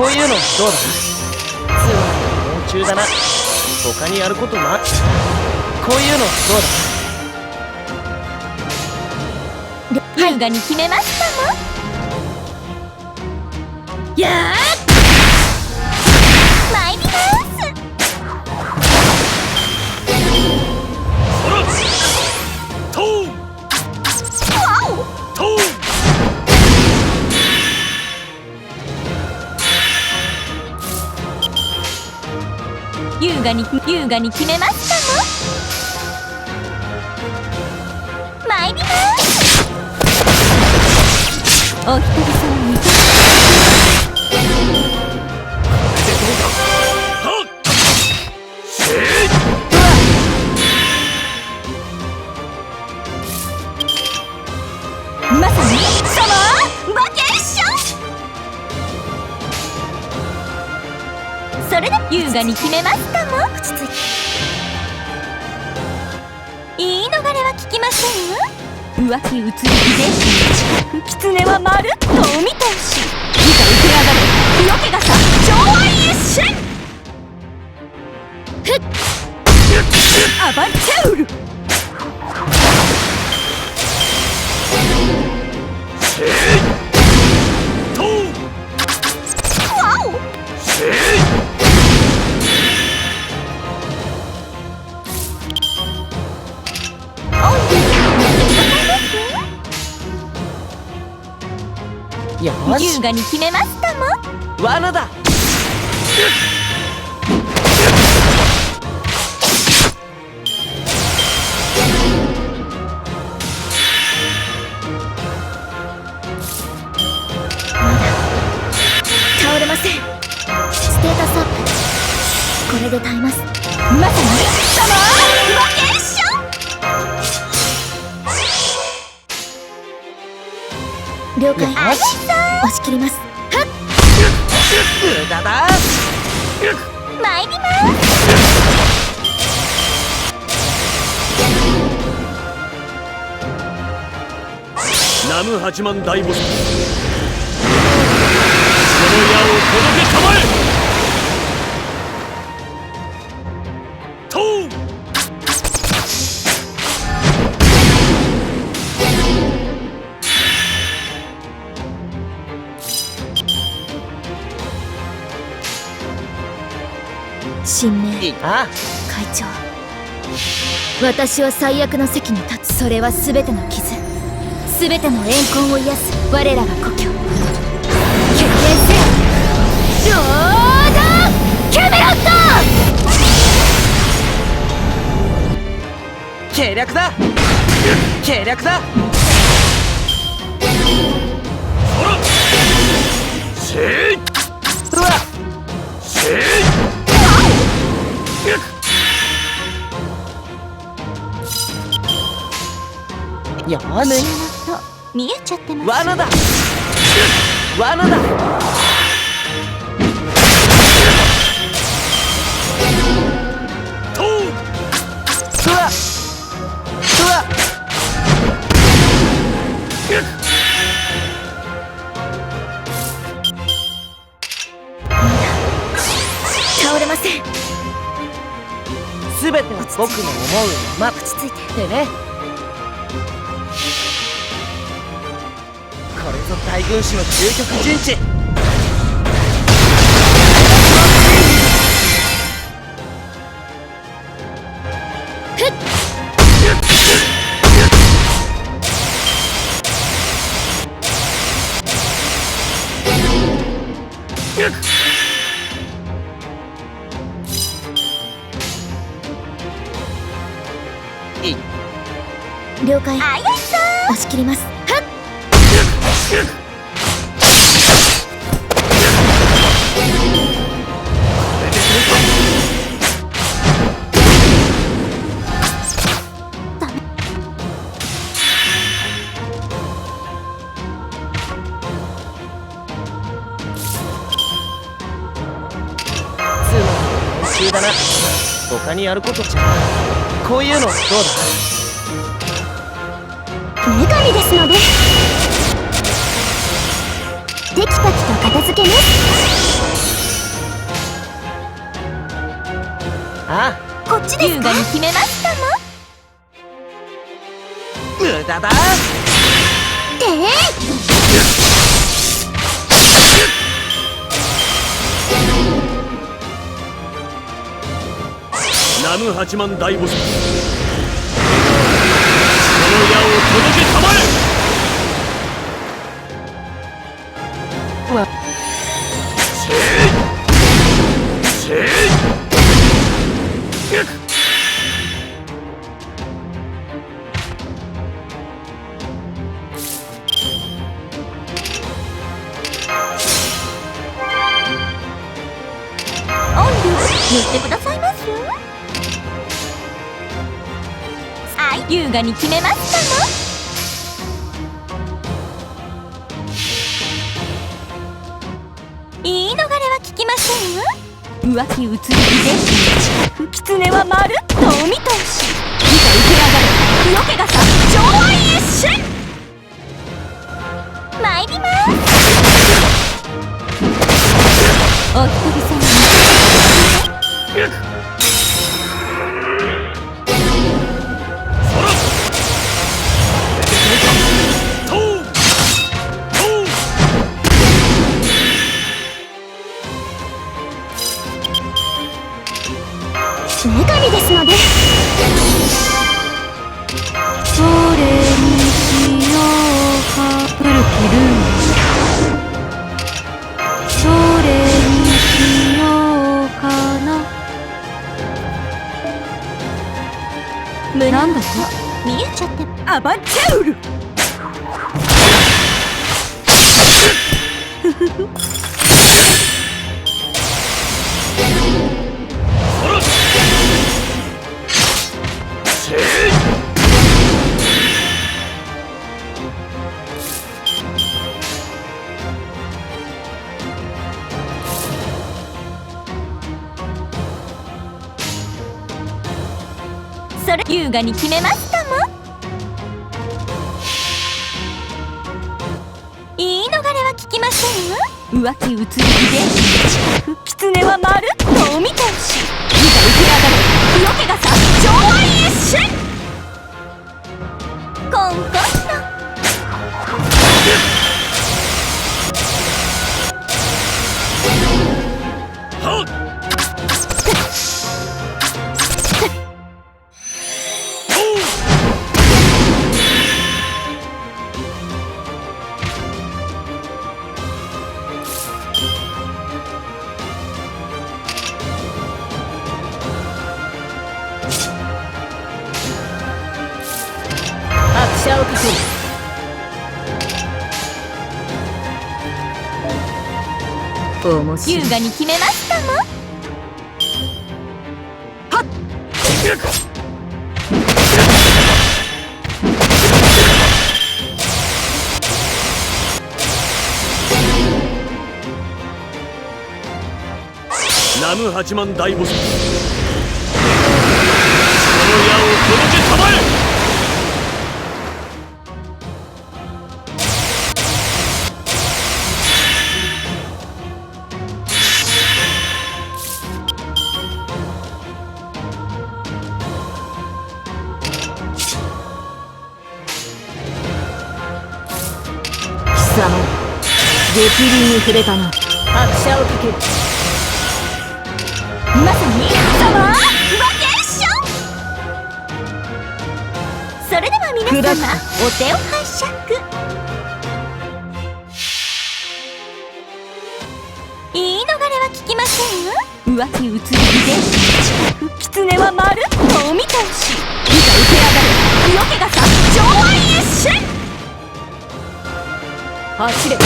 こういうのどうだ？ツアーの中だな。他にやることなこういうのどうだ？優雅に決めましたもやー雅に優雅に決めますかも参ります。お一人様。聞きません？わ浮気移り遺伝子に近く狐はまるっとお見通しいざ受け上がれ不よけがさ超愛一瞬ふっアバンチャウルえい優雅に決めましたも。罠だ。倒れません。ステータスアップ。これで耐えます。まさにサマーバケーション了解。よし切ります。はっ。無駄だ。参ります。ナム八幡大菩薩その矢を届け新名。いいな会長。私は最悪の席に立つ。それは全ての傷。全ての怨恨を癒す。我らが故郷。決定せよ。ロード・キャメロット！計略だ！計略だ！せい！うわ！せいよし。胸元見えちゃってます罠だ罠だトーう。わう。わ倒れませんすべては僕の思う。まま落ち着いてでねぞ大軍師の究極陣地。了解。押し切りますだな。他にやることじゃ。こういうのどうだ？女神ですので。テキパキと片付けね。あこっちです優雅に決めましたも無駄だ。てナム八幡大菩薩。この矢を届けたまえ優雅に決めましたの？言い逃れは聞きませんわ浮気移りで狐はまるっとお見通し。見た受け上がる。よけがさ上愛一瞬。参りバンチャウルそれ優雅に決めましせん。わ浮気移りで狐はまるっとお見通しいざ浮き上がるよけがさ上愛一瞬コンコンと面白い。優雅に決めましたもん。ナム八幡大菩薩激鱗に触れたな拍車をかけ。るまさにサマーバケーション！それでは皆様お手を拝借。言い逃れは聞きませんわ浮気移りで狐はまるっとお見通し。いざ受け上がるよけがさ上愛一瞬走れ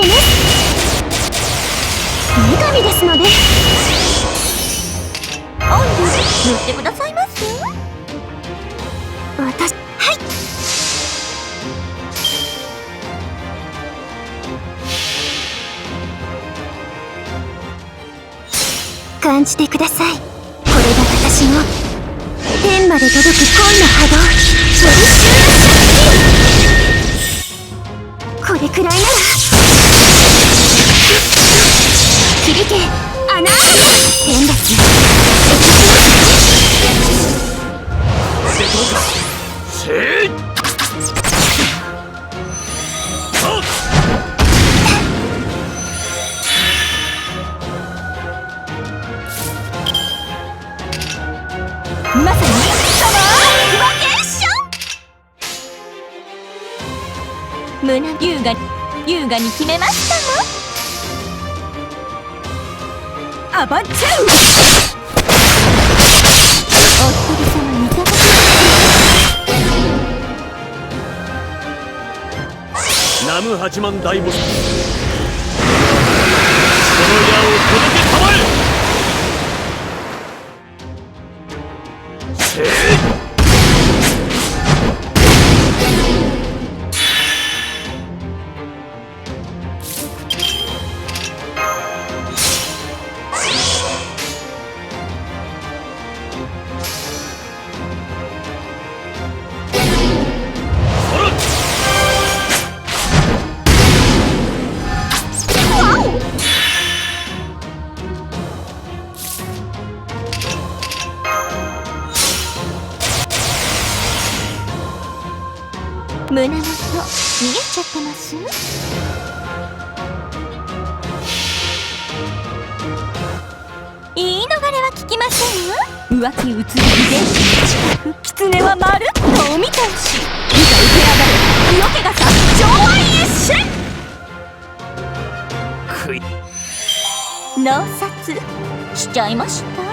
けね。女神ですので。オンリ塗ってくださいませ。私。はい。感じてください。これが私の。天まで届く紺の波動。処理これくらいなら。胸優雅優雅に決めましたわアバンチューお一人様にいただきナム八幡大ボスせんわ浮気移り遺伝子近く狐はまるっとお見通し。いざ受け上がれ色気がさ上腕一瞬食い納札しちゃいました